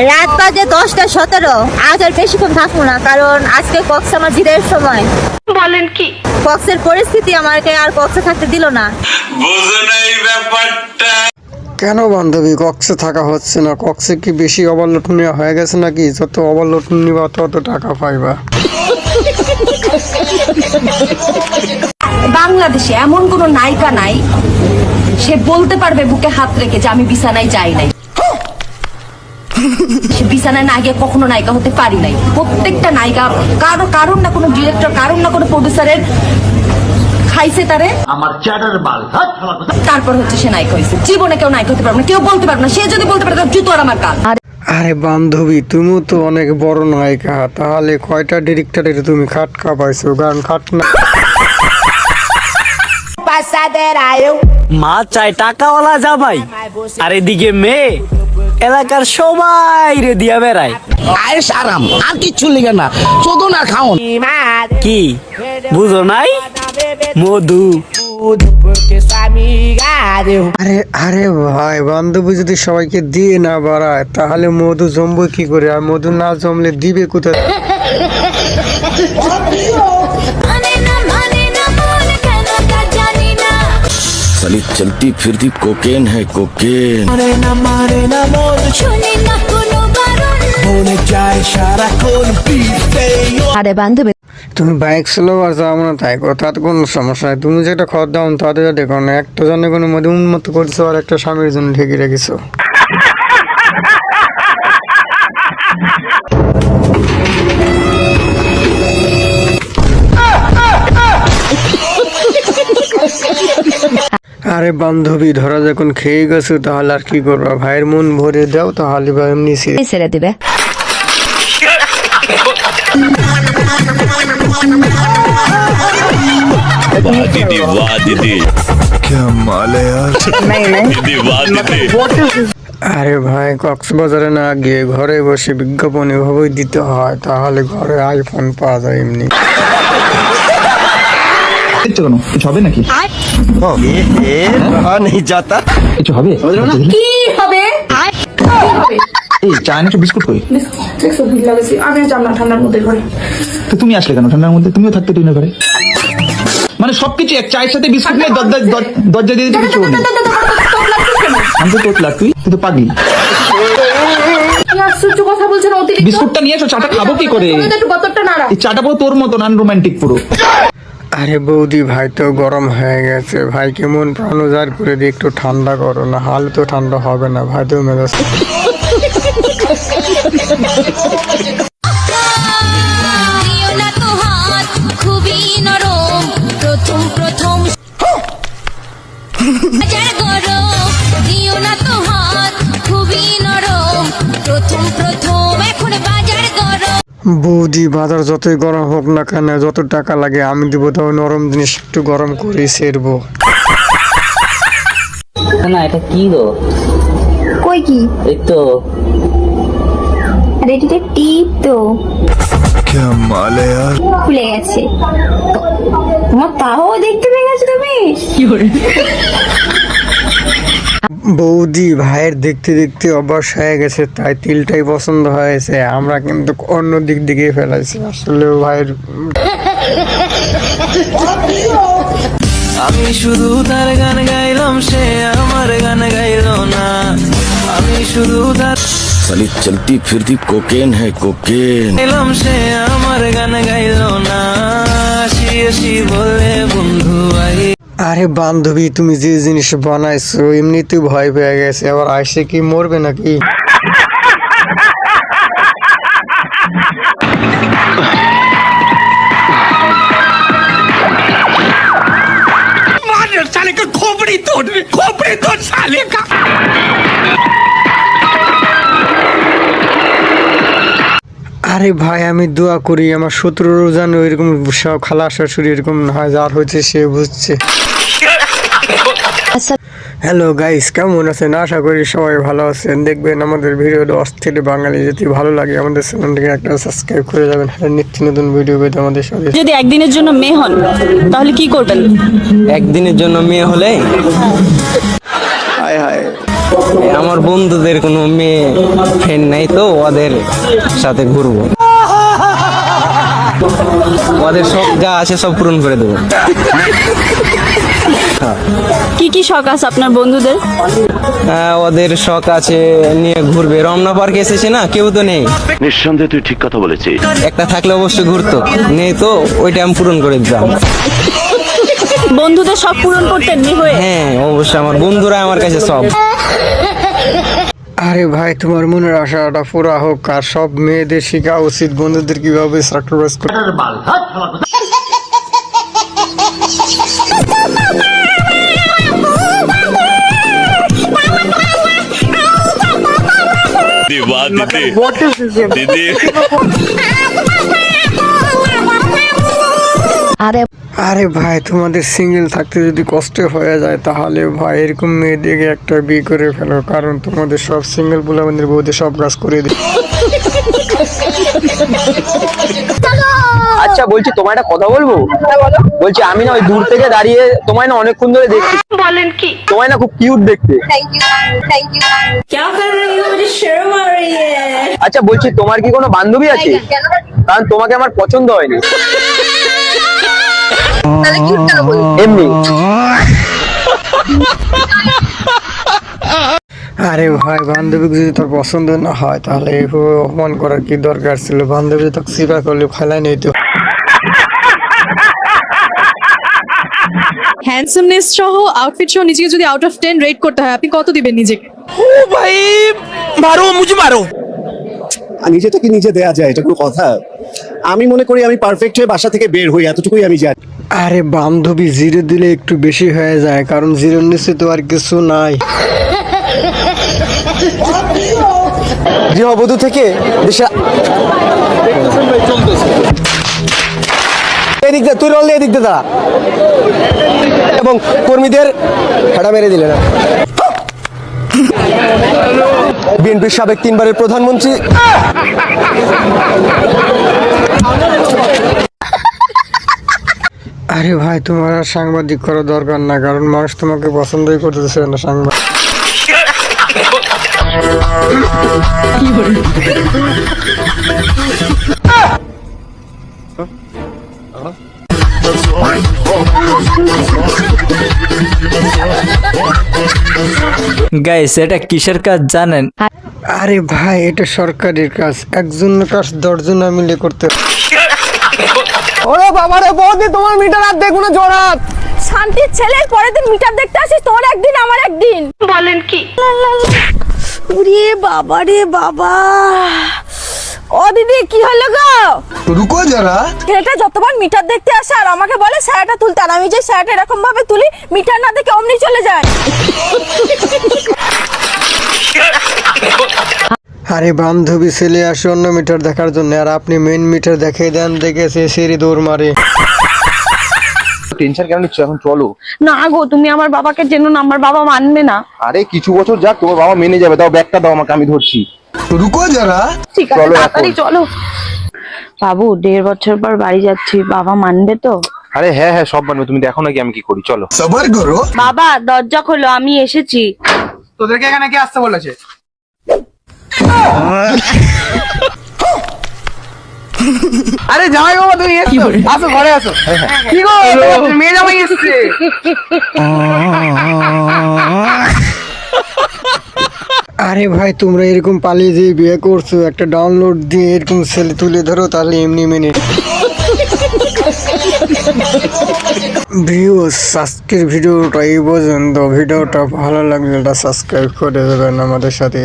রাত বাজে দশটা সতেরো। আজ আর বেশিক্ষণ থাকব না কারণ আজকে কক্স আমার জিরের সময়। বলেন কি? কক্সের পরিস্থিতি আমাকে আর কক্সে থাকতে দিল না। বোঝো না এই ব্যাপারটা। কেন বান্ধবী কক্সে থাকা হচ্ছে না। কক্সে কি বেশি ওভারলোডনীয় হয়ে গেছে নাকি? যত ওভারলোড নিবা তত টাকা পাইবা। বাংলাদেশে এমন কোন নায়িকা নাই সে বলতে পারবে বুকে হাত রেখে যে আমি বিছানায় যাই নাই। বিছানায় না গিয়ে কখনো নায়িকা হতে পারি নাই। প্রত্যেকটা নায়িকা কারও কারণ না কোনো ডিরেক্টর কারণ না কোনো প্রডিউসারের খাইছে তারে। আমার চ্যাটার বাল তারপর হচ্ছে সে নায়িকা হয়েছে। জীবনে কেউ নায়িকা হতে পারবে না কেউ বলতে পারবে না সে যদি বলতে পারে তার জুতো আর আমার কাল আরে বান্ধবী তুমিও তো অনেক বড় নায়িকা তাহলে কয়টা ডিরেক্টরের তুমি খাটকা পাইছো? গান খাট না। মা চায় টাকাওয়ালা জামাই আর এদিকে মেয়ে এলাকার সবাই রে দিয়া বেড়ায়। আয়েস আরাম আর কিচ্ছু লিগে না। শুধু না খাওন। কি? বুঝো নাই? মধু। আরে আরে ভাই বান্ধবী যদি সবাইকে দিয়ে না বাড়ায় তাহলে মধু জমবে কি করে? আর মধু না জমলে দিবে কোথায়? साली चलती फिरती कोकेन है कोकेन আরে বান্ধবী তুমি বাইক স্লো আর যাও না তাই কো তাতে কোনো সমস্যা নাই তুমি যেটা খাওয়ার দাও তাতে দেখো না একটা জন্য কোনো মধ্যে উন্মত করছো আর একটা স্বামীর জন্য ঢেকে রেখেছো আরে বান্ধবী ধরা যখন খেয়ে গেছো তাহলে আর কি করব? ভাইয়ের মন ভরে দাও তাহলে বা এমনি ছেড়ে দেবে। আরে ভাই কক্সবাজারে না গিয়ে ঘরে বসে বিজ্ঞাপন এভাবেই দিতে হয় তাহলে ঘরে আইফোন পাওয়া যায় এমনি। কিচ্ছু কেন? কিছু হবে নাকি? কিছু হবে? কি হবে? মানে সবকিছু এক চায়ের সাথে বিস্কুট নিয়ে দরজা দিয়ে তো তুই বিস্কুটটা নিয়ে এসো চাটা খাব কি করে? চাটা পুরো তোর মতো নান রোমান্টিক পুরো। আরে বৌদি, ভাই তো গরম হয়ে গেছে। ভাই, কেমন প্রাণ উজাড় করে দিয়ে একটু ঠান্ডা করো, না হাল তো ঠান্ডা হবে না। ভাই তো মেজাজ প্রথম প্রথম বৌদি বাজার যতই গরম হোক না কেন যত টাকা লাগে আমি দিব তো নরম জিনিস একটু গরম করে সেরবো না এটা কি গো কই কি এই তো আরে এটা টিপ তো क्या माल है यार খুলে গেছে তোমার তাও দেখতে পেয়ে গেছো তুমি বৌদি ভাইয়ের দেখতে দেখতে অভ্যাস হয়ে গেছে তাই তিলটাই পছন্দ হয়েছে। আমরা কিন্তু অন্য দিক দিকে ফেলাইছি। আসলে ভাইয়ের আমি শুধু তার গান গাইলাম সে আমার গান গাইল না। আমি শুধু তার চলি চলতি ফিরতি কোকেন হে কোকেন। গাইলাম সে আমার গান গাইল না। শি বলে বন্ধু আই আরে বান্ধবী, তুমি যে জিনিস বানাইছো এমনিতে ভয় পেয়ে গেছে। আবার আইসে কি মরবে নাকি? আরে ভাই আমি দোয়া করি আমার শত্রুরও যেন এরকম সব খালা শাশুড়ি এরকম না হয় যার হয়েছে সে বুঝছে। হ্যালো গাইস কেমন আছেন? আশা করি সবাই ভালো আছেন। দেখবেন আমাদের ভিডিওটা অস্থির বাঙালি যদি ভালো লাগে আমাদের চ্যানেলটিকে একটা সাবস্ক্রাইব করে যাবেন। হ্যাঁ নিত্য নতুন ভিডিও পেতে আমাদের সাথে। যদি একদিনের জন্য মেয়ে হন তাহলে কি করবেন? একদিনের জন্য মেয়ে হলে? হায় হায়। আমার বন্ধুদের কোনো মেয়ে ফ্রেন্ড নাই তো ওদের সাথে ঘুরবো। ওদের সব যা আছে সব পূরণ করে দেবো। কি কি শখ আছে আপনার বন্ধুদের? হ্যাঁ, ওদের শখ আছে নিয়ে ঘুরবে। রমনা পার্কে এসেছে না কেউ তো নেই। নিঃসন্দেহে তুই ঠিক কথা বলেছিস। একটা থাকলে অবশ্যই ঘুরতো নেই তো ওইটা আমি পূরণ করে দিতাম। বন্ধুদের সব পূরণ করতেন হয়ে? হ্যাঁ অবশ্যই আমার বন্ধুরা আমার কাছে সব। আরে ভাই তোমার মনের আশাটা পুরা হোক আর সব মেয়েদের শেখা উচিত বন্ধুদের কীভাবে করতে দিদি দিদি। আরে আরে ভাই তোমাদের সিঙ্গেল থাকতে যদি কষ্ট হয়ে যায় তাহলে ভাই এরকম মেয়ে দেখে একটা বিয়ে করে ফেলো কারণ তোমাদের সব সিঙ্গেল পোলাবানদের বউদের সব কাজ করে দিই আচ্ছা বলছি তোমার একটা কথা বলব? বলছি আমি না ওই দূর থেকে দাঁড়িয়ে তোমায় না অনেকক্ষণ ধরে দেখছি। বলেন কি? তোমায় না খুব কিউট দেখতে। আচ্ছা বলছি তোমার কি কোনো বান্ধবী আছে? কারণ তোমাকে আমার পছন্দ হয়নি। এমনি। আরে ভাই বান্ধবীকে যদি তোর পছন্দ না হয় তাহলে অপমান করার কি দরকার ছিল? বান্ধবী তোকে স্বীকার করলে ফেলাই নেই তো। হ্যান্ডসামনেস সহ আউটফিট সহ নিজেকে যদি আউট অফ টেন রেট করতে হয় আপনি কত দিবেন নিজেকে? নিজে থেকে নিজে দেয়া যায় এটা কোনো কথা। আমি মনে করি আমি পারফেক্ট হয়ে বাসা থেকে বের হই এতটুকুই আমি জানি। আরে বান্ধবী, জিরো দিলে একটু বেশি হয়ে যায়, কারণ জিরোর নিচে তো আর কিছু নাই। গৃহবধূ থেকে দেশে এদিক দে, তুই রলে এদিক দে দা এবং কর্মীদের হেডা মেরে দিলে না। বিএনপির সাবেক তিনবারের প্রধানমন্ত্রী আরে ভাই তোমার আর সাংবাদিক করা দরকার না কারণ মানুষ তোমাকে পছন্দই করতেছে না সাংবাদিক। গাইস এটা কিসের কাজ জানেন? আরে ভাই এটা সরকারের কাজ। একজন কাজ দশজনা মিলে করতে ওরে বাবা রে বৌদি তোমার মিটার আর দেখুন জোড়াত শান্তির ছেলের পরের দিন মিটার দেখতে আসিস তোর একদিন আমার একদিন। বলেন কি? উরে বাবা রে বাবা। ও দিদি কি হলো গো? রুকো যারা। ছেলেটা যতবার মিটার দেখতে আসে আর আমাকে বলে স্যারটা তুলতে। আর আমি যে স্যারটা এরকম ভাবে তুলি মিটার না দেখে অমনি চলে যায়। আরে বান্ধবী ছেলে আসে অন্য মিটার দেখার জন্য। আর আপনি মেন মিটার দেখে দেন দেখে সে সিঁড়ি দৌড় মারে। টেনশন কেন নিচ্ছ এখন? চলো। না গো তুমি আমার বাবাকে চেনো না আমার বাবা মানবে না। আরে কিছু বছর যাক তোমার বাবা মেনে যাবে। দাও ব্যাগটা দাও আমাকে আমি ধরছি। রুকো যারা। ঠিক আছে চলো তাড়াতাড়ি এখন। চলো। বাবু দেড় বছর পর বাড়ি যাচ্ছি বাবা মানবে তো? আরে হ্যাঁ হ্যাঁ সব মানবে। তুমি দেখো নাকি আমি কি করি চলো। সবার করো বাবা দরজা খোলো আমি এসেছি। তোদেরকে এখানে কে আসতে বলেছে? আরে জামাই বাবা তুমি এসছো আসো ঘরে আসো। কি গো তোমার মেয়ে জামাই এসছে। আরে ভাই তোমরা এরকম পালিয়ে যে বিয়ে করছ একটা ডাউনলোড দিয়ে এরকম ছেলে তুলে ধরো তাহলে এমনি মেনে ভিউস আজকের ভিডিওটা এই পর্যন্ত। ভিডিওটা ভালো লাগলে এটা সাবস্ক্রাইব করে দেবেন আমাদের সাথে